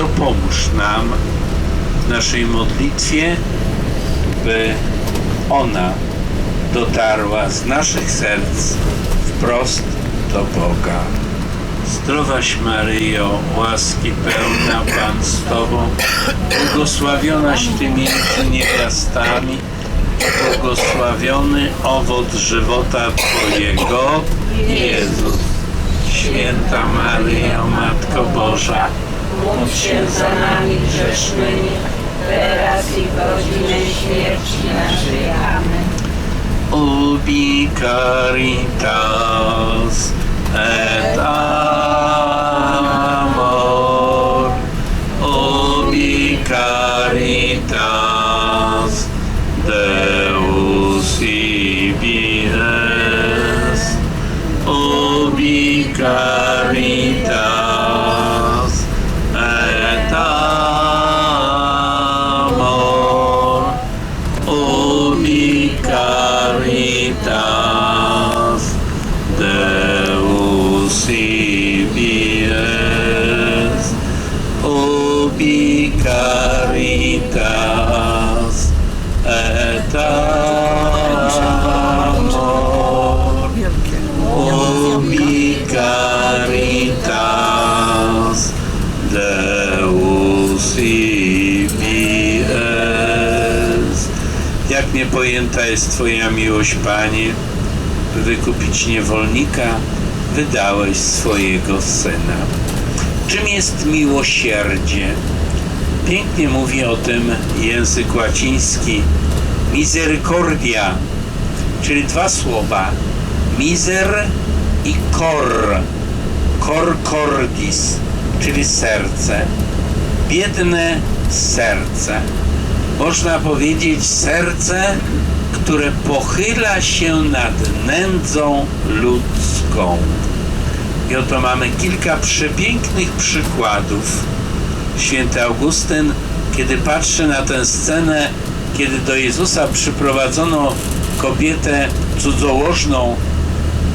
dopomóż nam w naszej modlitwie, by ona dotarła z naszych serc wprost do Boga. Zdrowaś Maryjo, łaski pełna Pan z Tobą, błogosławionaś Ty między niewiastami, błogosławiony owoc żywota Twojego, Jezus. Święta Maryjo, Matko Boża, Módl się za nami grzesznymi, teraz i w godzinę śmierci naszej. Amen. ubi caritas et caritas Jak niepojęta jest Twoja miłość, Panie, by wykupić niewolnika, wydałeś swojego Syna. Czym jest miłosierdzie? Pięknie mówi o tym język łaciński misericordia, czyli dwa słowa miser i cor, cor cordis, czyli serce, biedne serce. Można powiedzieć serce, które pochyla się nad nędzą ludzką. I oto mamy kilka przepięknych przykładów. Święty Augustyn, kiedy patrzy na tę scenę, kiedy do Jezusa przyprowadzono kobietę cudzołożną,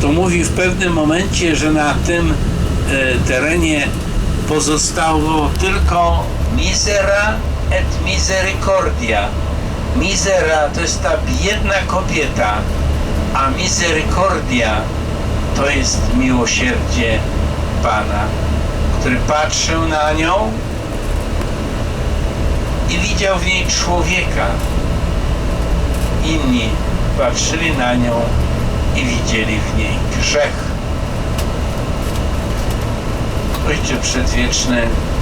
to mówi w pewnym momencie, że na tym e, terenie pozostało tylko misera et misericordia. Misera to jest ta biedna kobieta, a misericordia to jest miłosierdzie Pana, który patrzył na nią i widział w niej człowieka. Inni patrzyli na nią i widzieli w niej grzech. Ojcze Przedwieczny,